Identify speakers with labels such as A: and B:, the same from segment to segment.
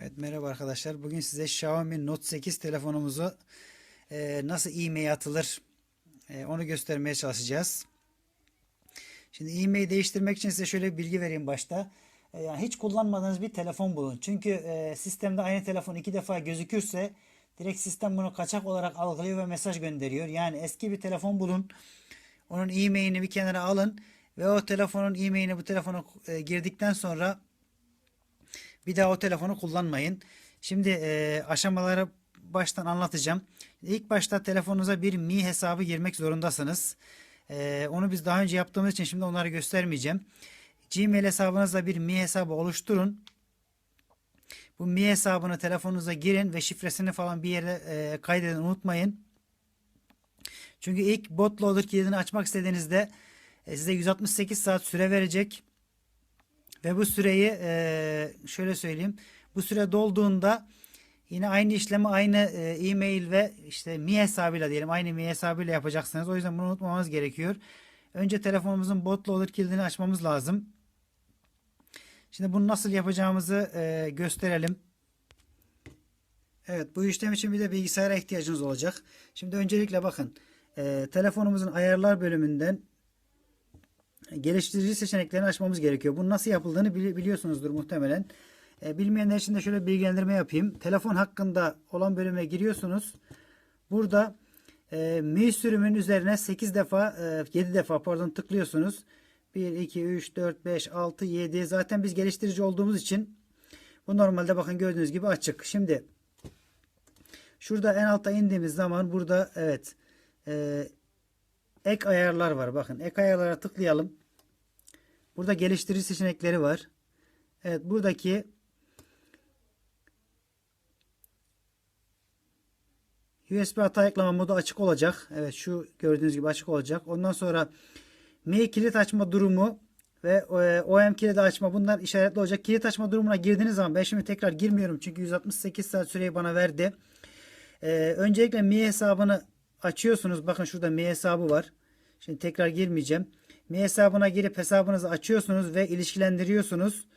A: Evet merhaba arkadaşlar. Bugün size Xiaomi Note 8 telefonumuzu e, nasıl e-mail atılır e, onu göstermeye çalışacağız. Şimdi e-mail değiştirmek için size şöyle bir bilgi vereyim başta. E, yani hiç kullanmadığınız bir telefon bulun. Çünkü e, sistemde aynı telefon iki defa gözükürse direkt sistem bunu kaçak olarak algılıyor ve mesaj gönderiyor. Yani eski bir telefon bulun. Onun e-mailini bir kenara alın ve o telefonun e-mailini bu telefona e, girdikten sonra bir daha o telefonu kullanmayın. Şimdi e, aşamaları baştan anlatacağım. İlk başta telefonunuza bir Mi hesabı girmek zorundasınız. E, onu biz daha önce yaptığımız için şimdi onları göstermeyeceğim. Gmail hesabınızla bir Mi hesabı oluşturun. Bu Mi hesabını telefonunuza girin ve şifresini falan bir yere e, kaydedin unutmayın. Çünkü ilk bootloader kilidini açmak istediğinizde e, size 168 saat süre verecek. Ve bu süreyi e, şöyle söyleyeyim. Bu süre dolduğunda yine aynı işlemi aynı e, e-mail ve işte Mi hesabıyla diyelim aynı Mi hesabıyla yapacaksınız. O yüzden bunu unutmamamız gerekiyor. Önce telefonumuzun bootloader kilidini açmamız lazım. Şimdi bunu nasıl yapacağımızı e, gösterelim. Evet bu işlem için bir de bilgisayara ihtiyacınız olacak. Şimdi öncelikle bakın e, telefonumuzun ayarlar bölümünden geliştirici seçeneklerini açmamız gerekiyor. Bunun nasıl yapıldığını bili- biliyorsunuzdur muhtemelen. E, bilmeyenler için de şöyle bilgilendirme yapayım. Telefon hakkında olan bölüme giriyorsunuz. Burada e, Mi sürümün üzerine 8 defa, e, 7 defa pardon tıklıyorsunuz. 1, 2, 3, 4, 5, 6, 7. Zaten biz geliştirici olduğumuz için bu normalde bakın gördüğünüz gibi açık. Şimdi şurada en alta indiğimiz zaman burada evet e, ek ayarlar var. Bakın ek ayarlara tıklayalım. Burada geliştirici seçenekleri var. Evet buradaki USB hata ekleme modu açık olacak. Evet şu gördüğünüz gibi açık olacak. Ondan sonra Mi kilit açma durumu ve e, OM kilit açma bunlar işaretli olacak. Kilit açma durumuna girdiğiniz zaman ben şimdi tekrar girmiyorum çünkü 168 saat süreyi bana verdi. Ee, öncelikle Mi hesabını açıyorsunuz. Bakın şurada Mi hesabı var. Şimdi tekrar girmeyeceğim. Mi hesabına girip hesabınızı açıyorsunuz ve ilişkilendiriyorsunuz.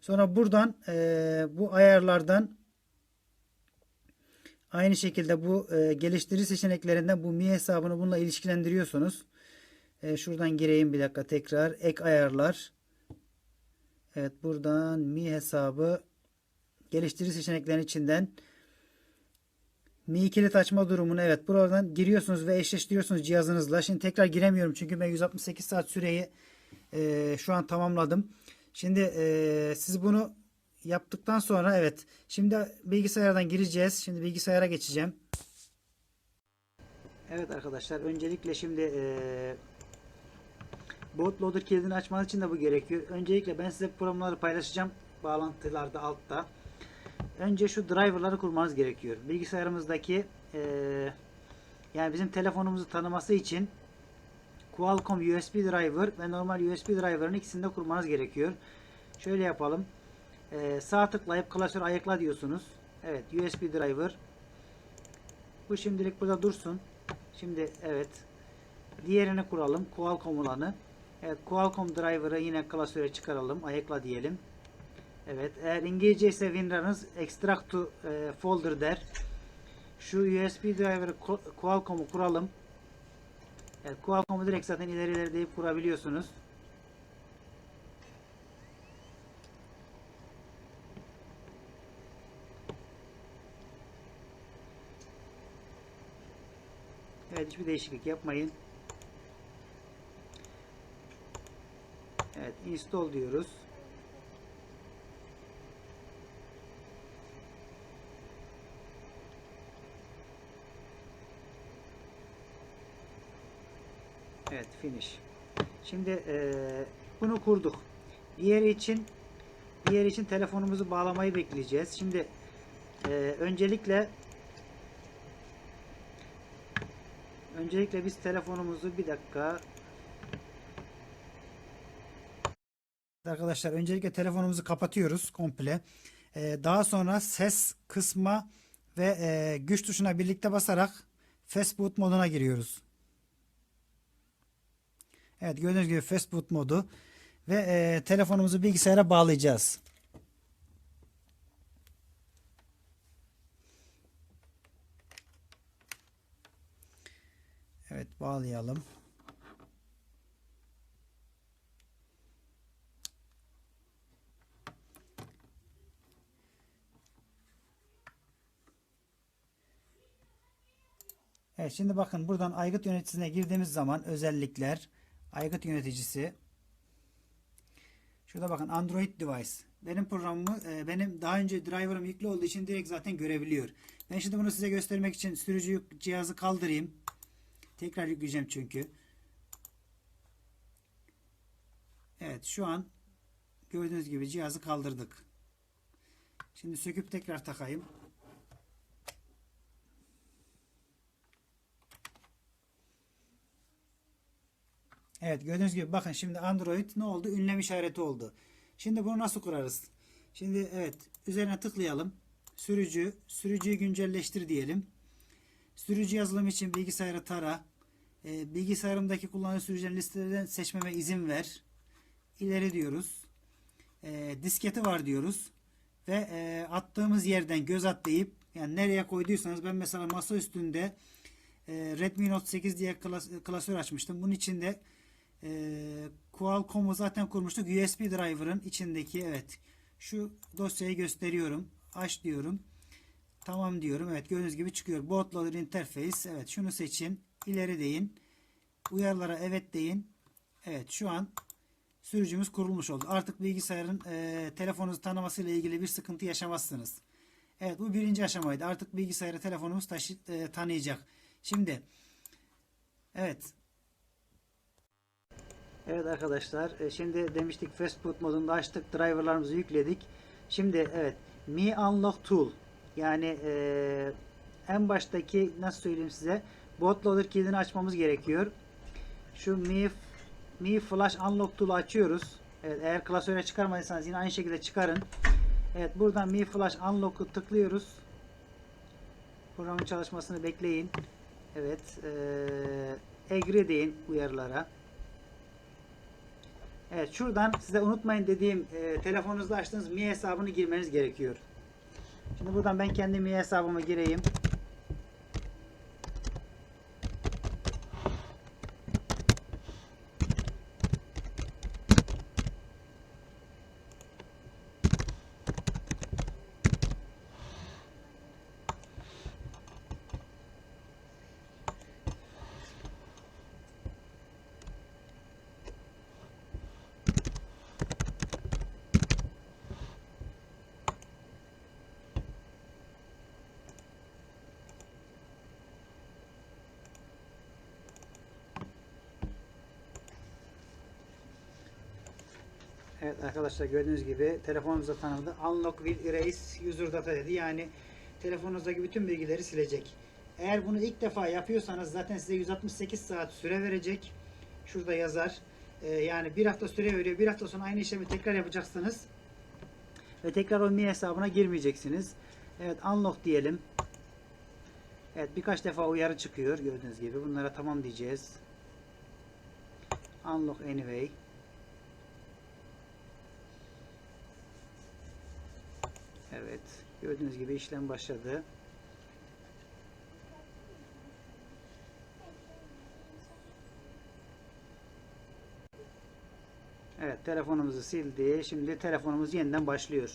A: Sonra buradan e, bu ayarlardan aynı şekilde bu e, geliştirici seçeneklerinden bu Mi hesabını bununla ilişkilendiriyorsunuz. E, şuradan gireyim bir dakika tekrar. Ek ayarlar. Evet buradan Mi hesabı geliştirici seçeneklerin içinden Mi kilit açma durumunu evet buradan giriyorsunuz ve eşleştiriyorsunuz cihazınızla. Şimdi tekrar giremiyorum çünkü ben 168 saat süreyi e, şu an tamamladım. Şimdi e, siz bunu yaptıktan sonra evet şimdi bilgisayardan gireceğiz. Şimdi bilgisayara geçeceğim. Evet arkadaşlar öncelikle şimdi e, bootloader kilidini açmanız için de bu gerekiyor. Öncelikle ben size programları paylaşacağım bağlantılarda altta. Önce şu driverları kurmanız gerekiyor. Bilgisayarımızdaki e, yani bizim telefonumuzu tanıması için Qualcomm USB driver ve normal USB driver'ın ikisini de kurmanız gerekiyor. Şöyle yapalım. E, sağ tıklayıp klasör ayıkla diyorsunuz. Evet USB driver. Bu şimdilik burada dursun. Şimdi evet. Diğerini kuralım. Qualcomm olanı. Evet Qualcomm driver'ı yine klasöre çıkaralım. Ayıkla diyelim. Evet. Eğer İngilizce ise WinRAR'ınız extract to e, folder der. Şu USB driver'ı Qu- Qualcomm'u kuralım. Evet, Qualcomm'u direkt zaten ileri ileri deyip kurabiliyorsunuz. Evet, hiçbir değişiklik yapmayın. Evet, install diyoruz. Evet finish. Şimdi eee, bunu kurduk. Diğeri için diğer için telefonumuzu bağlamayı bekleyeceğiz. Şimdi eee, öncelikle öncelikle biz telefonumuzu bir dakika Arkadaşlar öncelikle telefonumuzu kapatıyoruz komple. Eee, daha sonra ses kısma ve eee, güç tuşuna birlikte basarak fast boot moduna giriyoruz. Evet gördüğünüz gibi fast boot modu ve e, telefonumuzu bilgisayara bağlayacağız. Evet bağlayalım. Evet şimdi bakın buradan aygıt yöneticisine girdiğimiz zaman özellikler aygıt yöneticisi şurada bakın Android device benim programımı e, benim daha önce driver'ım yüklü olduğu için direkt zaten görebiliyor. Ben şimdi bunu size göstermek için sürücü cihazı kaldırayım. Tekrar yükleyeceğim çünkü. Evet şu an gördüğünüz gibi cihazı kaldırdık. Şimdi söküp tekrar takayım. Evet gördüğünüz gibi bakın şimdi Android ne oldu? Ünlem işareti oldu. Şimdi bunu nasıl kurarız? Şimdi evet üzerine tıklayalım. Sürücü, sürücüyü güncelleştir diyelim. Sürücü yazılım için bilgisayarı tara. E, bilgisayarımdaki kullanıcı sürücülerin listeden seçmeme izin ver. İleri diyoruz. E, disketi var diyoruz. Ve e, attığımız yerden göz at deyip yani nereye koyduysanız ben mesela masa üstünde e, Redmi Note 8 diye klas, klasör açmıştım. Bunun içinde e, Qualcomm'u zaten kurmuştuk. USB driver'ın içindeki evet şu dosyayı gösteriyorum. Aç diyorum. Tamam diyorum. Evet gördüğünüz gibi çıkıyor. Bootloader interface. Evet şunu seçin. İleri deyin. Uyarılara evet deyin. Evet şu an sürücümüz kurulmuş oldu. Artık bilgisayarın e, telefonunuzu tanımasıyla ilgili bir sıkıntı yaşamazsınız. Evet bu birinci aşamaydı. Artık bilgisayarı telefonumuz taşı, e, tanıyacak. Şimdi evet Evet arkadaşlar e, şimdi demiştik fast food modunda açtık driverlarımızı yükledik. Şimdi evet Mi Unlock Tool yani e, en baştaki nasıl söyleyeyim size bootloader kilidini açmamız gerekiyor. Şu Mi Mi Flash Unlock Tool'u açıyoruz. Evet, eğer klasöre çıkarmadıysanız yine aynı şekilde çıkarın. Evet buradan Mi Flash Unlock'u tıklıyoruz. Programın çalışmasını bekleyin. Evet. E, agree deyin uyarılara. Evet şuradan size unutmayın dediğim e, telefonunuzda açtığınız Mi hesabını girmeniz gerekiyor. Şimdi buradan ben kendi Mi hesabımı gireyim. Evet arkadaşlar gördüğünüz gibi telefonumuza tanımladı. Unlock will erase user data dedi. Yani telefonunuzdaki bütün bilgileri silecek. Eğer bunu ilk defa yapıyorsanız zaten size 168 saat süre verecek. Şurada yazar. Ee, yani bir hafta süre veriyor. Bir hafta sonra aynı işlemi tekrar yapacaksınız. Ve tekrar o Mi hesabına girmeyeceksiniz. Evet unlock diyelim. Evet birkaç defa uyarı çıkıyor gördüğünüz gibi. Bunlara tamam diyeceğiz. Unlock anyway. Evet. Gördüğünüz gibi işlem başladı. Evet. Telefonumuzu sildi. Şimdi telefonumuz yeniden başlıyor.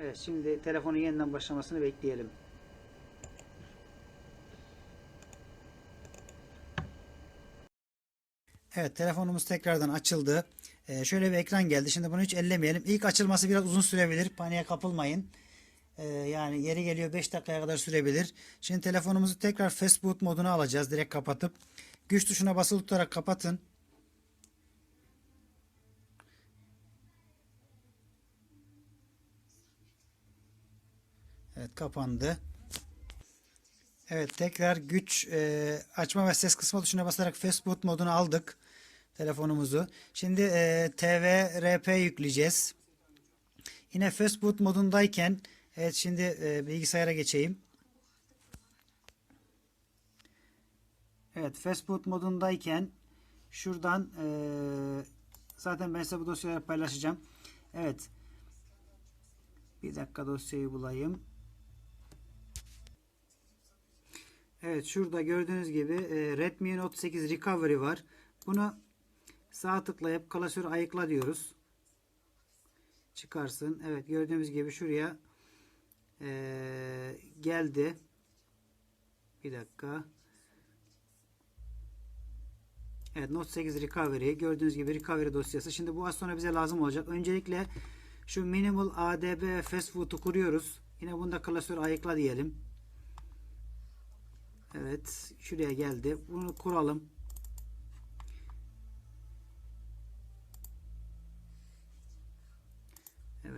A: Evet. Şimdi telefonun yeniden başlamasını bekleyelim. Evet telefonumuz tekrardan açıldı. Ee, şöyle bir ekran geldi. Şimdi bunu hiç ellemeyelim. İlk açılması biraz uzun sürebilir. Paniğe kapılmayın. Ee, yani yeri geliyor 5 dakikaya kadar sürebilir. Şimdi telefonumuzu tekrar fast boot moduna alacağız. Direkt kapatıp. Güç tuşuna basılı tutarak kapatın. Evet kapandı. Evet tekrar güç e, açma ve ses kısma tuşuna basarak fast boot modunu aldık telefonumuzu. Şimdi e, TVRP yükleyeceğiz. Yine fast boot modundayken evet şimdi e, bilgisayara geçeyim. Evet fast boot modundayken şuradan e, zaten ben size bu dosyaları paylaşacağım. Evet. Bir dakika dosyayı bulayım. Evet şurada gördüğünüz gibi e, Redmi Note 8 Recovery var. Bunu sağ tıklayıp klasörü ayıkla diyoruz. Çıkarsın. Evet gördüğümüz gibi şuraya e, geldi. Bir dakika. Evet Note 8 Recovery. Gördüğünüz gibi Recovery dosyası. Şimdi bu az sonra bize lazım olacak. Öncelikle şu Minimal ADB ve Fast Food'u kuruyoruz. Yine bunda klasörü ayıkla diyelim. Evet. Şuraya geldi. Bunu kuralım.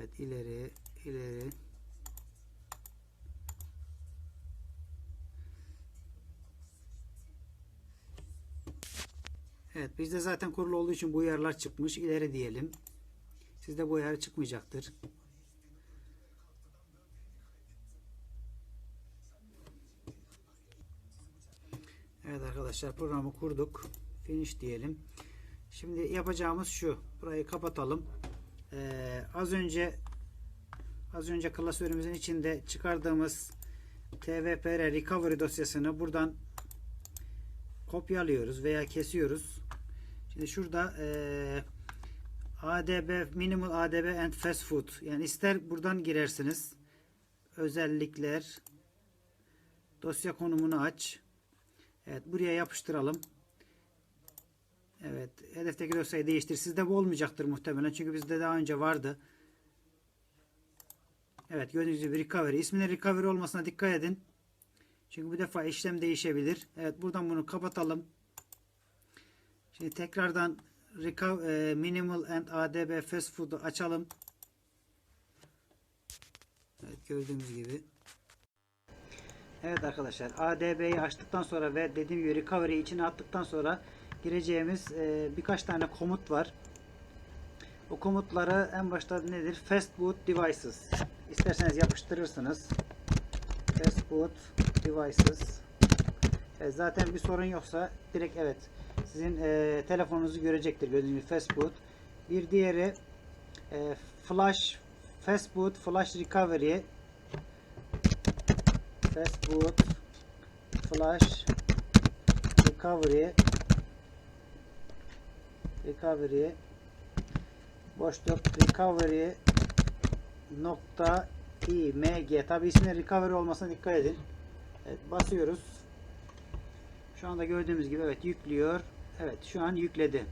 A: Evet. ileri ileri. Evet. Bizde zaten kurulu olduğu için bu uyarılar çıkmış. İleri diyelim. Sizde bu uyarı çıkmayacaktır. Evet arkadaşlar programı kurduk. Finish diyelim. Şimdi yapacağımız şu. Burayı kapatalım. Ee, az önce az önce klasörümüzün içinde çıkardığımız tvpr recovery dosyasını buradan kopyalıyoruz veya kesiyoruz. Şimdi şurada ee, ADB minimal ADB and fast food yani ister buradan girersiniz özellikler dosya konumunu aç Evet buraya yapıştıralım. Evet hedefteki dosyayı değiştir. Sizde bu olmayacaktır muhtemelen. Çünkü bizde daha önce vardı. Evet gördüğünüz gibi recovery. İsminin recovery olmasına dikkat edin. Çünkü bu defa işlem değişebilir. Evet buradan bunu kapatalım. Şimdi tekrardan e, minimal and adb fast food'u açalım. Evet gördüğünüz gibi. Evet arkadaşlar ADB'yi açtıktan sonra ve dediğim gibi recovery'i içine attıktan sonra gireceğimiz e, birkaç tane komut var. O komutları en başta nedir? Fast boot devices. İsterseniz yapıştırırsınız. Fast boot devices. E, zaten bir sorun yoksa direkt evet sizin e, telefonunuzu görecektir. Gibi fast boot. Bir diğeri e, flash fast boot flash recovery Facebook Flash Recovery Recovery boşluk Recovery nokta img tabi isminin recovery olmasına dikkat edin. Evet, basıyoruz. Şu anda gördüğümüz gibi evet yüklüyor. Evet şu an yükledi.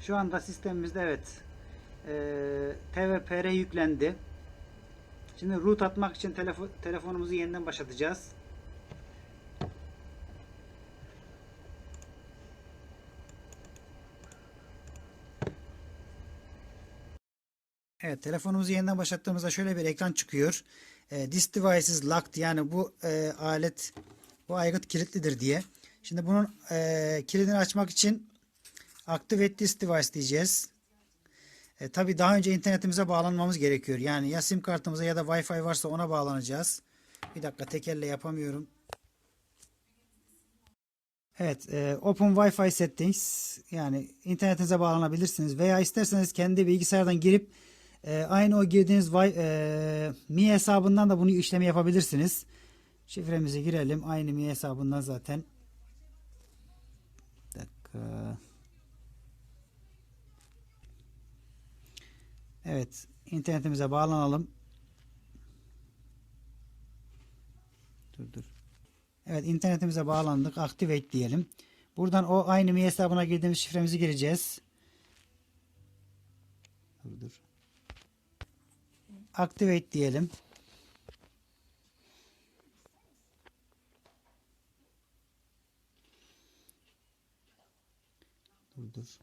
A: Şu anda sistemimizde evet e, TVPR yüklendi. Şimdi root atmak için telefo telefonumuzu yeniden başlatacağız. Evet telefonumuzu yeniden başlattığımızda şöyle bir ekran çıkıyor. E, this device is locked yani bu e, alet bu aygıt kilitlidir diye. Şimdi bunun e, kilidini açmak için activate this device diyeceğiz. E, tabii daha önce internetimize bağlanmamız gerekiyor. Yani ya sim kartımıza ya da Wi-Fi varsa ona bağlanacağız. Bir dakika tekerle yapamıyorum. Evet, e, Open Wi-Fi Settings yani internetinize bağlanabilirsiniz veya isterseniz kendi bilgisayardan girip e, aynı o girdiğiniz e, Mi hesabından da bunu işlemi yapabilirsiniz. Şifremizi girelim. Aynı Mi hesabından zaten. Bir dakika. Evet. internetimize bağlanalım. Dur dur. Evet internetimize bağlandık. Activate diyelim. Buradan o aynı mi hesabına girdiğimiz şifremizi gireceğiz. Dur dur. Activate diyelim. Dur dur.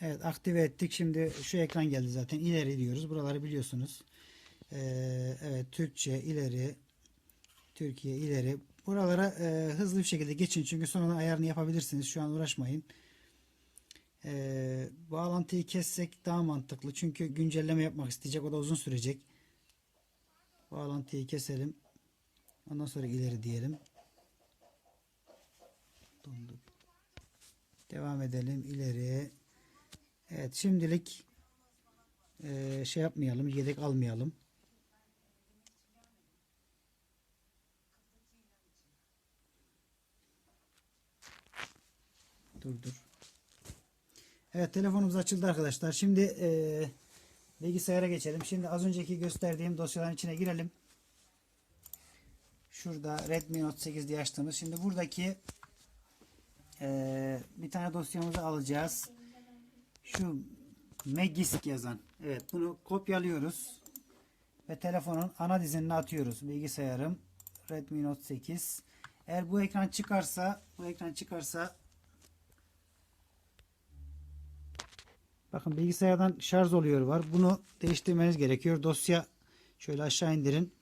A: Evet aktive ettik. Şimdi şu ekran geldi zaten. İleri diyoruz. Buraları biliyorsunuz. Ee, evet Türkçe ileri Türkiye ileri. Buralara e, hızlı bir şekilde geçin. Çünkü sonra ayarını yapabilirsiniz. Şu an uğraşmayın. E, bağlantıyı kessek daha mantıklı. Çünkü güncelleme yapmak isteyecek. O da uzun sürecek. Bağlantıyı keselim. Ondan sonra ileri diyelim. Donduk. Devam edelim. ileri. Evet şimdilik e, şey yapmayalım. Yedek almayalım. Dur dur. Evet telefonumuz açıldı arkadaşlar. Şimdi eee, bilgisayara geçelim. Şimdi az önceki gösterdiğim dosyaların içine girelim. Şurada Redmi Note 8 diye açtığımız. Şimdi buradaki eee, bir tane dosyamızı alacağız. Şu Magisk yazan. Evet bunu kopyalıyoruz. Ve telefonun ana dizinine atıyoruz. Bilgisayarım Redmi Note 8. Eğer bu ekran çıkarsa bu ekran çıkarsa Bakın bilgisayardan şarj oluyor var. Bunu değiştirmeniz gerekiyor. Dosya şöyle aşağı indirin.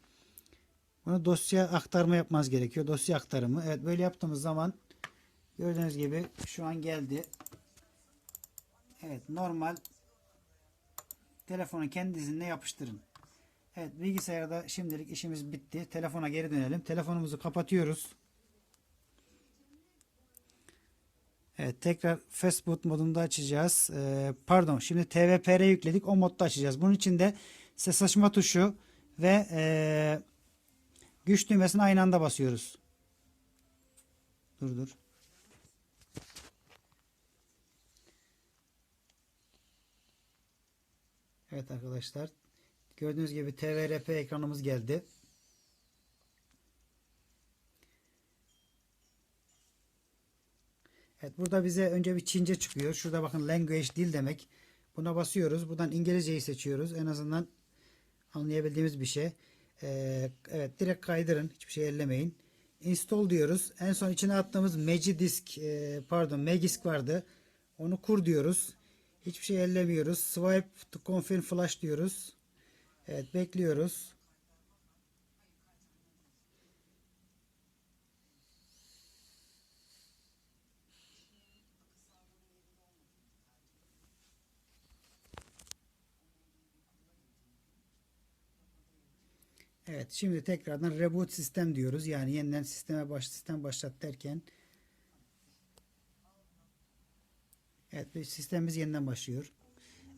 A: Bunu dosya aktarma yapmanız gerekiyor. Dosya aktarımı. Evet böyle yaptığımız zaman gördüğünüz gibi şu an geldi. Evet normal telefonun kendi dizinine yapıştırın. Evet bilgisayarda şimdilik işimiz bitti. Telefona geri dönelim. Telefonumuzu kapatıyoruz. Evet tekrar fastboot modunda açacağız. Ee, pardon şimdi TVPR yükledik. O modda açacağız. Bunun için de ses açma tuşu ve ee, güç düğmesini aynı anda basıyoruz. Dur dur. Evet arkadaşlar. Gördüğünüz gibi TVRP ekranımız geldi. Evet burada bize önce bir Çince çıkıyor. Şurada bakın language dil demek. Buna basıyoruz. Buradan İngilizceyi seçiyoruz. En azından anlayabildiğimiz bir şey. Ee, evet direkt kaydırın. Hiçbir şey ellemeyin. Install diyoruz. En son içine attığımız Magidisk e, pardon Magisk vardı. Onu kur diyoruz. Hiçbir şey ellemiyoruz. Swipe to confirm flash diyoruz. Evet bekliyoruz. Evet şimdi tekrardan reboot sistem diyoruz. Yani yeniden sisteme baş sistem başlat derken Evet sistemimiz yeniden başlıyor.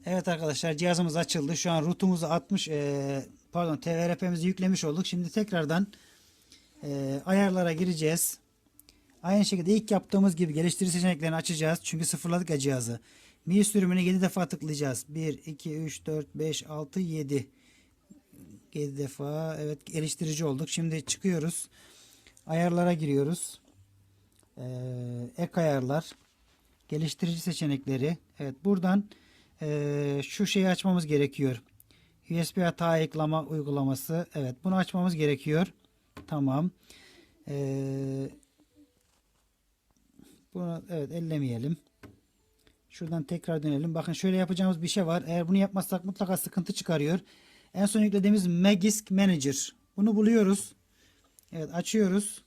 A: Evet arkadaşlar cihazımız açıldı. Şu an rootumuzu atmış eee, pardon TVRP'mizi yüklemiş olduk. Şimdi tekrardan eee, ayarlara gireceğiz. Aynı şekilde ilk yaptığımız gibi geliştirici seçeneklerini açacağız. Çünkü sıfırladık ya cihazı. Mi sürümüne 7 defa tıklayacağız. 1, 2, 3, 4, 5, 6, 7. 7 defa. Evet geliştirici olduk. Şimdi çıkıyoruz. Ayarlara giriyoruz. Ee, ek ayarlar. Geliştirici seçenekleri. Evet buradan ee, şu şeyi açmamız gerekiyor. USB hata ayıklama uygulaması. Evet bunu açmamız gerekiyor. Tamam. Ee, bunu evet ellemeyelim. Şuradan tekrar dönelim. Bakın şöyle yapacağımız bir şey var. Eğer bunu yapmazsak mutlaka sıkıntı çıkarıyor. En son yüklediğimiz Magisk Manager. Bunu buluyoruz. Evet açıyoruz.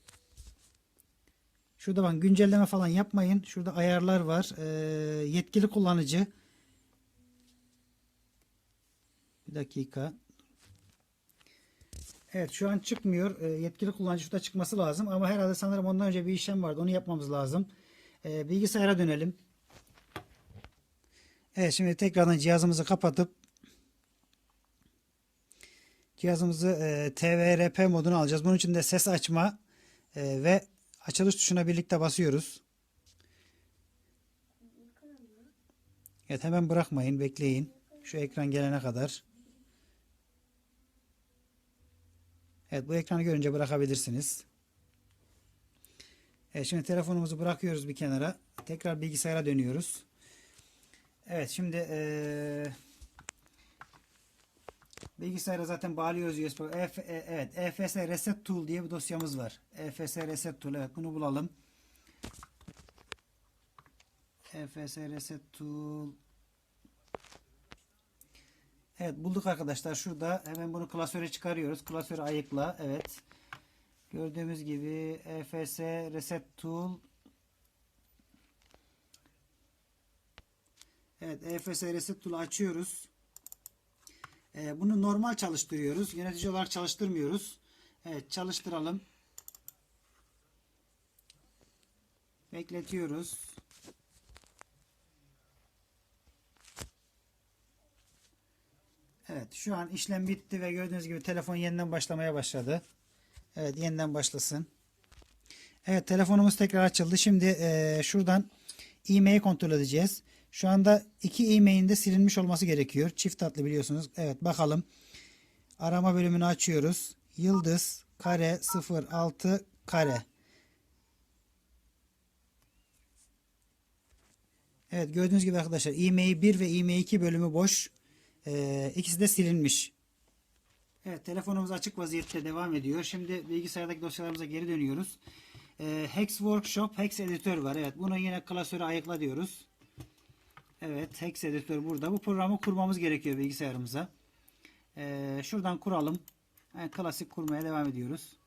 A: Şurada bakın güncelleme falan yapmayın. Şurada ayarlar var. Ee, yetkili kullanıcı. Bir dakika. Evet şu an çıkmıyor. Ee, yetkili kullanıcı şurada çıkması lazım. Ama herhalde sanırım ondan önce bir işlem vardı. Onu yapmamız lazım. Ee, bilgisayara dönelim. Evet şimdi tekrardan cihazımızı kapatıp cihazımızı e, TVRP moduna alacağız. Bunun için de ses açma e, ve açılış tuşuna birlikte basıyoruz. Evet hemen bırakmayın. Bekleyin. Şu ekran gelene kadar. Evet bu ekranı görünce bırakabilirsiniz. Evet şimdi telefonumuzu bırakıyoruz bir kenara. Tekrar bilgisayara dönüyoruz. Evet şimdi eee bilgisayara zaten bağlıyoruz USB. EF, e- evet EFS Reset Tool diye bir dosyamız var. EFS Reset Tool evet bunu bulalım. EFS Reset Tool Evet bulduk arkadaşlar. Şurada hemen bunu klasöre çıkarıyoruz. Klasörü ayıkla. Evet. Gördüğümüz gibi EFS Reset Tool Evet, EFS Reset Tool'u açıyoruz. Ee, bunu normal çalıştırıyoruz. Yönetici olarak çalıştırmıyoruz. Evet, çalıştıralım. Bekletiyoruz. Evet, şu an işlem bitti ve gördüğünüz gibi telefon yeniden başlamaya başladı. Evet, yeniden başlasın. Evet, telefonumuz tekrar açıldı. Şimdi eee, şuradan e-mail kontrol edeceğiz. Şu anda iki e-mailin de silinmiş olması gerekiyor. Çift hatlı biliyorsunuz. Evet bakalım. Arama bölümünü açıyoruz. Yıldız kare 06 kare. Evet gördüğünüz gibi arkadaşlar e-mail 1 ve e-mail 2 bölümü boş. Ee, ikisi de silinmiş. Evet telefonumuz açık vaziyette devam ediyor. Şimdi bilgisayardaki dosyalarımıza geri dönüyoruz. Ee, Hex Workshop, Hex Editör var. Evet bunu yine klasöre ayıkla diyoruz. Evet Hex Editör burada. Bu programı kurmamız gerekiyor bilgisayarımıza. Ee, şuradan kuralım. Yani klasik kurmaya devam ediyoruz.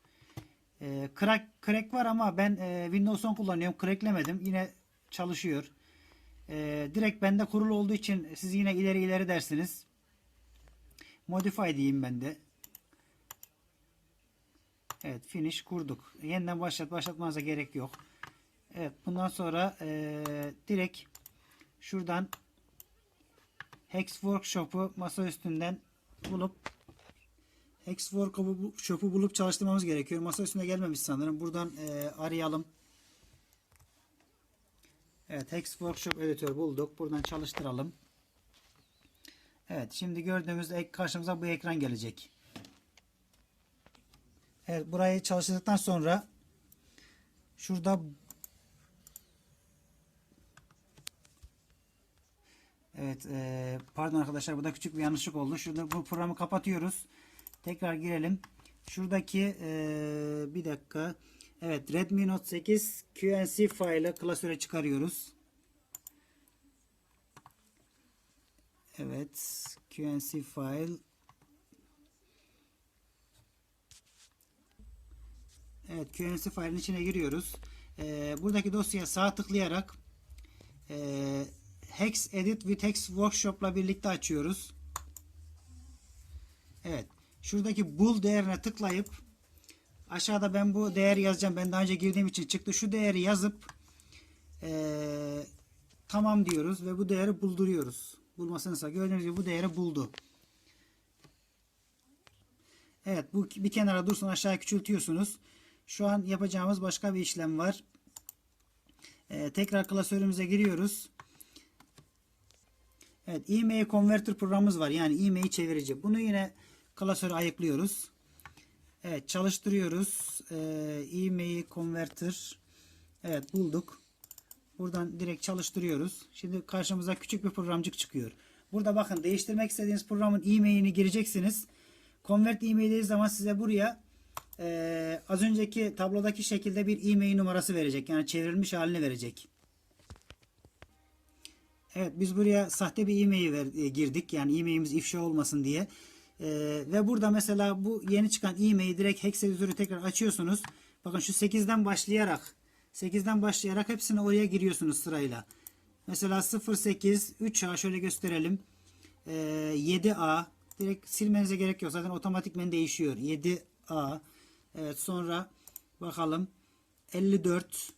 A: Ee, crack, crack var ama ben e, Windows 10 kullanıyorum. Cracklemedim. Yine çalışıyor. Ee, direkt bende kurulu olduğu için siz yine ileri ileri dersiniz. Modify diyeyim ben de. Evet finish kurduk. Yeniden başlat başlatmanıza gerek yok. Evet bundan sonra eee, direkt şuradan Hex Workshop'u masa üstünden bulup Hex Workshop'u bulup çalıştırmamız gerekiyor. Masa üstüne gelmemiş sanırım. Buradan eee, arayalım. Evet Hex Workshop editör bulduk. Buradan çalıştıralım. Evet şimdi gördüğümüz karşımıza bu ekran gelecek. Evet burayı çalıştırdıktan sonra şurada Evet e, pardon arkadaşlar burada küçük bir yanlışlık oldu. Şurada bu programı kapatıyoruz. Tekrar girelim. Şuradaki e, bir dakika. Evet Redmi Note 8 QNC faili klasöre çıkarıyoruz. Evet. QNC file. Evet. QNC file'in içine giriyoruz. Ee, buradaki dosyaya sağ tıklayarak e, Hex Edit with Hex Workshop'la birlikte açıyoruz. Evet. Şuradaki bool değerine tıklayıp aşağıda ben bu değeri yazacağım. Ben daha önce girdiğim için çıktı. Şu değeri yazıp eee tamam diyoruz ve bu değeri bulduruyoruz. Bulmasını. Gördüğünüz gibi bu değeri buldu. Evet bu bir kenara dursun aşağı küçültüyorsunuz. Şu an yapacağımız başka bir işlem var. Ee, tekrar klasörümüze giriyoruz. Evet e-mail converter programımız var. Yani e-mail çevirici. Bunu yine klasöre ayıklıyoruz. Evet çalıştırıyoruz. Ee, e-mail converter. Evet bulduk. Buradan direkt çalıştırıyoruz. Şimdi karşımıza küçük bir programcık çıkıyor. Burada bakın değiştirmek istediğiniz programın e-mailini gireceksiniz. Convert e-mail zaman size buraya e, az önceki tablodaki şekilde bir e-mail numarası verecek. Yani çevrilmiş halini verecek. Evet biz buraya sahte bir e-mail ver, e, girdik. Yani e-mailimiz ifşa olmasın diye. E, ve burada mesela bu yeni çıkan e-maili direkt hex editörü tekrar açıyorsunuz. Bakın şu 8'den başlayarak 8'den başlayarak hepsini oraya giriyorsunuz sırayla. Mesela 08 3A şöyle gösterelim. E, 7A direkt silmenize gerek yok. Zaten otomatikmen değişiyor. 7A Evet sonra bakalım 54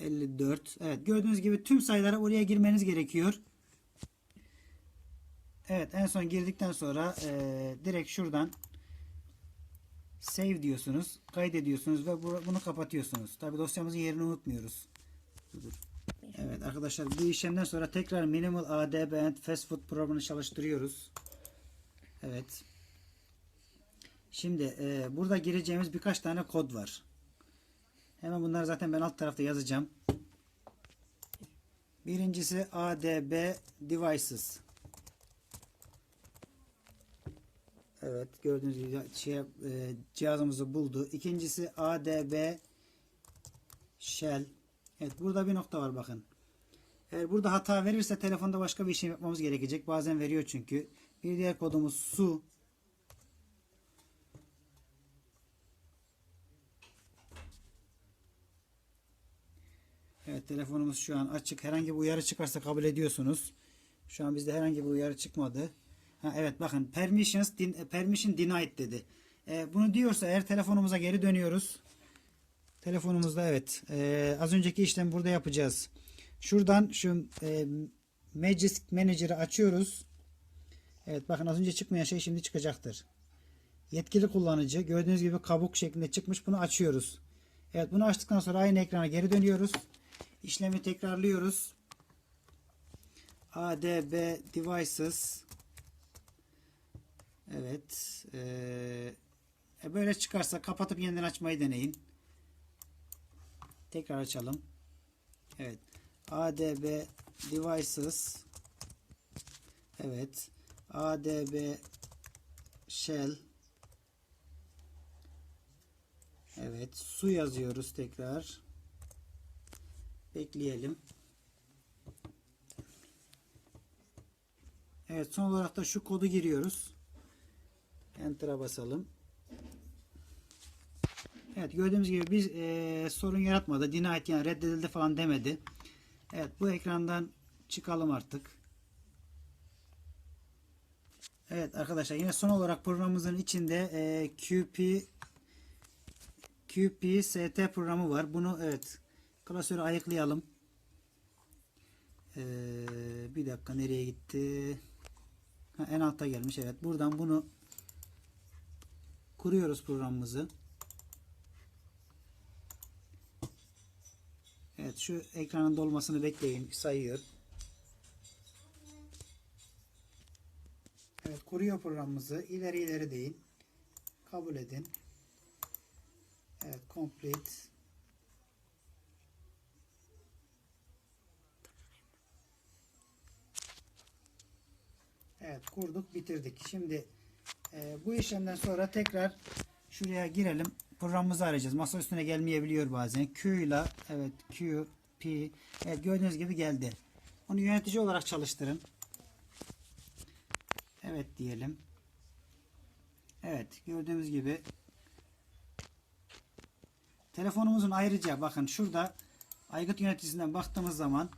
A: 54 Evet gördüğünüz gibi tüm sayılara oraya girmeniz gerekiyor. Evet en son girdikten sonra e, direkt şuradan save diyorsunuz. Kaydediyorsunuz ve bu- bunu kapatıyorsunuz. Tabi dosyamızın yerini unutmuyoruz. Evet arkadaşlar bu işlemden sonra tekrar minimal ADB and fast food programını çalıştırıyoruz. Evet. Şimdi e, burada gireceğimiz birkaç tane kod var. Hemen bunları zaten ben alt tarafta yazacağım. Birincisi ADB devices. Evet gördüğünüz gibi şey, e, cihazımızı buldu. İkincisi ADB shell. Evet burada bir nokta var bakın. Eğer burada hata verirse telefonda başka bir işlem yapmamız gerekecek. Bazen veriyor çünkü. Bir diğer kodumuz su. Telefonumuz şu an açık. Herhangi bir uyarı çıkarsa kabul ediyorsunuz. Şu an bizde herhangi bir uyarı çıkmadı. Ha, evet bakın permissions din, permission denied dedi. E, bunu diyorsa eğer telefonumuza geri dönüyoruz. Telefonumuzda evet. e, az önceki işlem burada yapacağız. Şuradan şu e, Magic Manager'ı açıyoruz. Evet bakın az önce çıkmayan şey şimdi çıkacaktır. Yetkili kullanıcı gördüğünüz gibi kabuk şeklinde çıkmış. Bunu açıyoruz. Evet bunu açtıktan sonra aynı ekrana geri dönüyoruz. İşlemi tekrarlıyoruz. ADB devices Evet. Ee, böyle çıkarsa kapatıp yeniden açmayı deneyin. Tekrar açalım. Evet. ADB devices Evet. ADB shell Evet. Su yazıyoruz tekrar. Bekleyelim. Evet. Son olarak da şu kodu giriyoruz. Enter'a basalım. Evet gördüğümüz gibi bir e, sorun yaratmadı. Denied yani reddedildi falan demedi. Evet bu ekrandan çıkalım artık. Evet arkadaşlar yine son olarak programımızın içinde e, QP QPST programı var. Bunu evet klasörü ayıklayalım. Ee, bir dakika nereye gitti? Ha, en altta gelmiş. Evet buradan bunu kuruyoruz programımızı. Evet şu ekranın dolmasını bekleyin. Sayıyor. Evet kuruyor programımızı. İleri ileri deyin. Kabul edin. Evet complete. Evet kurduk bitirdik. Şimdi e, bu işlemden sonra tekrar şuraya girelim. Programımızı arayacağız. Masa üstüne gelmeyebiliyor bazen. Q ile evet Q P evet gördüğünüz gibi geldi. Onu yönetici olarak çalıştırın. Evet diyelim. Evet gördüğümüz gibi telefonumuzun ayrıca bakın şurada aygıt yöneticisinden baktığımız zaman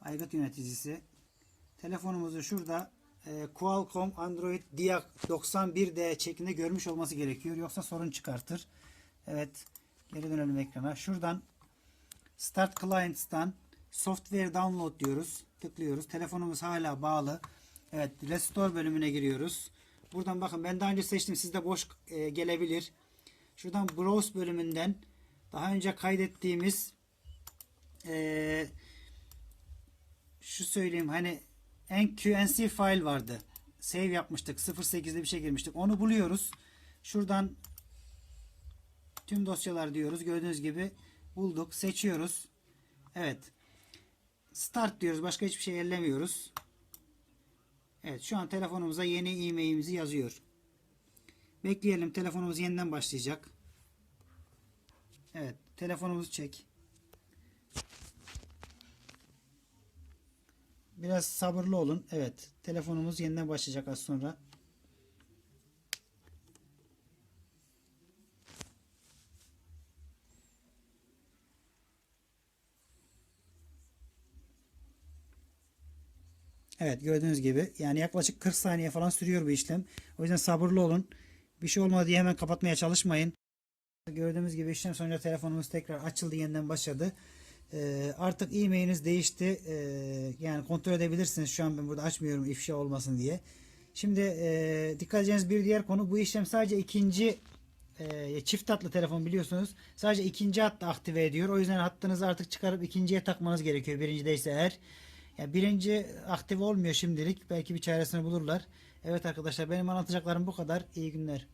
A: aygıt yöneticisi telefonumuzu şurada Qualcomm Android Dia 91D şeklinde görmüş olması gerekiyor. Yoksa sorun çıkartır. Evet. Geri dönelim ekrana. Şuradan Start Clients'tan Software Download diyoruz. Tıklıyoruz. Telefonumuz hala bağlı. Evet. Restore bölümüne giriyoruz. Buradan bakın ben daha önce seçtim. Sizde boş e, gelebilir. Şuradan Browse bölümünden daha önce kaydettiğimiz e, şu söyleyeyim hani NQNC file vardı. Save yapmıştık. 08'de bir şey girmiştik. Onu buluyoruz. Şuradan tüm dosyalar diyoruz. Gördüğünüz gibi bulduk. Seçiyoruz. Evet. Start diyoruz. Başka hiçbir şey ellemiyoruz. Evet. Şu an telefonumuza yeni e-mailimizi yazıyor. Bekleyelim. Telefonumuz yeniden başlayacak. Evet. Telefonumuzu çek. Biraz sabırlı olun. Evet. Telefonumuz yeniden başlayacak az sonra. Evet gördüğünüz gibi yani yaklaşık 40 saniye falan sürüyor bu işlem. O yüzden sabırlı olun. Bir şey olmadı diye hemen kapatmaya çalışmayın. Gördüğümüz gibi işlem sonucu telefonumuz tekrar açıldı yeniden başladı. Ee, artık e-mailiniz değişti. Ee, yani kontrol edebilirsiniz. Şu an ben burada açmıyorum ifşa olmasın diye. Şimdi e, dikkat edeceğiniz bir diğer konu bu işlem sadece ikinci e, çift hatlı telefon biliyorsunuz. Sadece ikinci hattı aktive ediyor. O yüzden hattınızı artık çıkarıp ikinciye takmanız gerekiyor. Birincideyse eğer. Yani birinci aktif olmuyor şimdilik. Belki bir çaresini bulurlar. Evet arkadaşlar benim anlatacaklarım bu kadar. İyi günler.